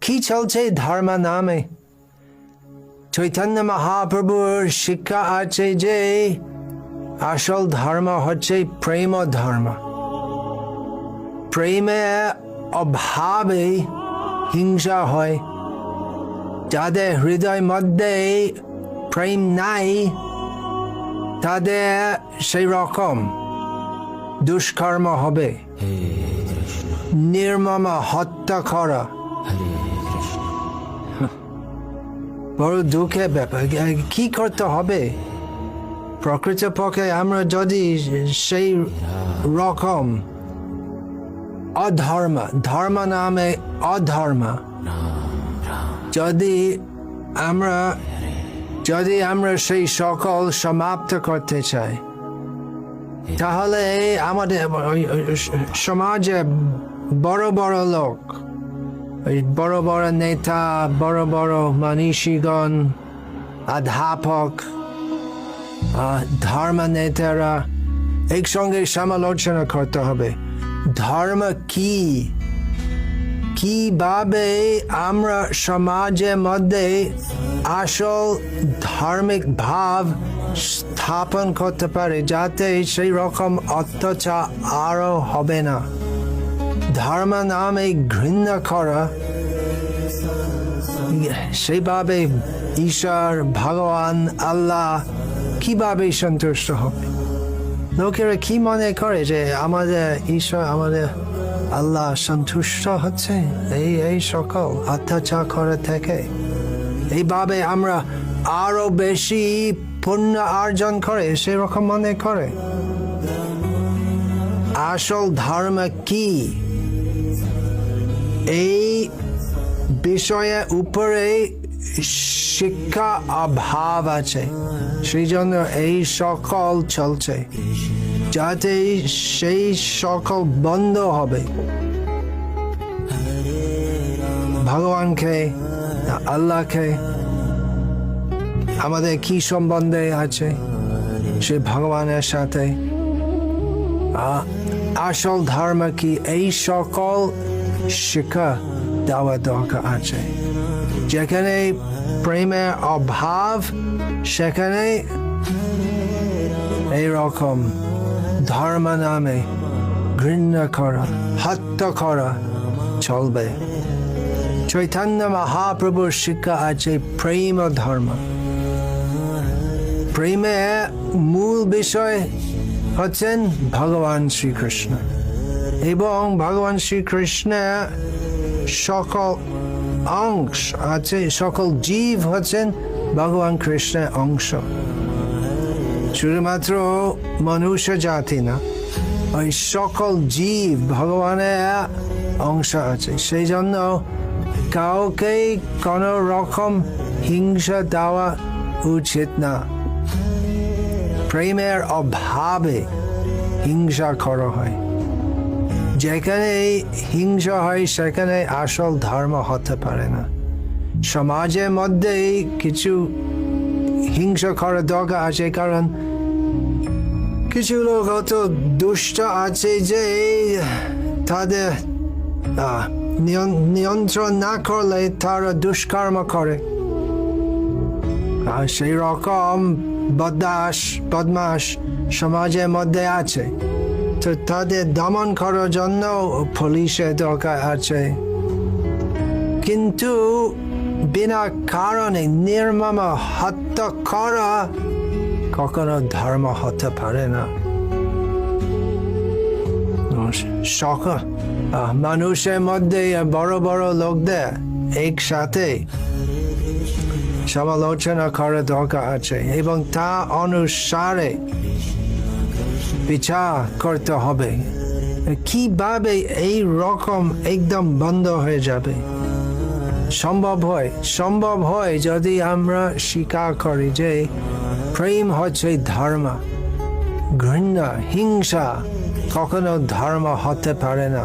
কি চলছে ধর্ম নামে চৈতন্য মহাপ্রভুর শিক্ষা আছে যে আসল ধর্ম হচ্ছে প্রেম ধর্ম প্রেমে অভাবে হিংসা হয় যাদের হৃদয় মধ্যে প্রেম নাই তাদের সেই রকম দুষ্কর্ম হবে নির্মম হত্যা করা বড় দুঃখের ব্যাপার। কি করতে হবে? প্রকৃতপক্ষে আমরা যদি সেই রকম অধর্ম, ধর্ম নামে অধর্ম, যদি আমরা যদি আমরা সেই সকল সমাপ্ত করতে চাই, তাহলে আমাদের সমাজে বড় বড় লোক বড় বড় নেতা, বড় বড় মনীষীগণ অধ্যাপক ধর্ম নেতারা একসঙ্গে সমালোচনা করতে হবে। ধর্ম কি? কীভাবে আমরা সমাজের মধ্যে আসল ধার্মিক ভাব স্থাপন করতে পারি যাতে সেই রকম অত্যাচার আরও হবে না? ধর্ম নামে ঘৃণা করা সেইভাবে ঈশ্বর ভগবান আল্লাহ কীভাবে সন্তুষ্ট হবে লোকেরা কি মনে করে যে আমাদের ঈশ্বর আমাদের আল্লাহ সন্তুষ্ট হচ্ছে এই এই সকল অত্যাচার করে থেকে এইভাবে আমরা আরও বেশি পুণ্য অর্জন করে সেরকম মনে করে আসল ধর্ম কি এই বিষয়ে উপরে শিক্ষা অভাব আছে। সেই জন্য এই সকল চলছে। যাতে সেই সকল বন্ধ হবে। ভগবানকে, আল্লাহকে আমাদের কি সম্বন্ধে আছে? সে ভগবানের সাথে আসল ধর্ম কি? এই সকল শিক্ষা দেওয়া দরকার আছে। যেখানে প্রেমের অভাব, সেখানে এইরকম ধর্ম নামে ঘৃণা করা, হত্যা করা চলবে। চৈতন্য মহাপ্রভুর শিক্ষা আছে প্রেম ধর্ম। প্রেমে মূল বিষয় হচ্ছেন ভগবান শ্রীকৃষ্ণ। এবং ভগবান শ্রীকৃষ্ণের সকল অংশ আছে, সকল জীব হচ্ছেন ভগবান কৃষ্ণের অংশ। শুধুমাত্র মনুষ্য জাতি না, ওই সকল জীব ভগবানের অংশ আছে। সেই জন্য কাউকে কোন রকম হিংসা দেওয়া উচিত না। প্রেমের অভাবে হিংসা করা হয়। যেখানে হিংসা হয়, সেখানে আসল ধর্ম হতে পারে না। সমাজের মধ্যে কিছু হিংসা করার দরকার আছে, কারণ কিছু লোক অত দুষ্ট আছে যে তাদের নিয়ন্ত্রণ না করলে তারা দুষ্কর্ম করে। আর সেই রকম বদাস বদমাস সমাজের মধ্যে আছে। তো তাদের দমন করার জন্য পুলিশের দরকার আছে। কিন্তু বিনা কারণে নির্মম হত্যা করা কখনো ধর্ম হতে পারে না। মানুষের মধ্যে বড় বড় লোকদের একসাথে সমালোচনা করা দরকার আছে এবং তা অনুসারে বিচার করতে হবে কীভাবে এই রকম একদম বন্ধ হয়ে যাবে সম্ভব হয় সম্ভব হয় যদি আমরা স্বীকার করি যে প্রেম হচ্ছে ধর্ম ঘৃণা হিংসা কখনো ধর্ম হতে পারে না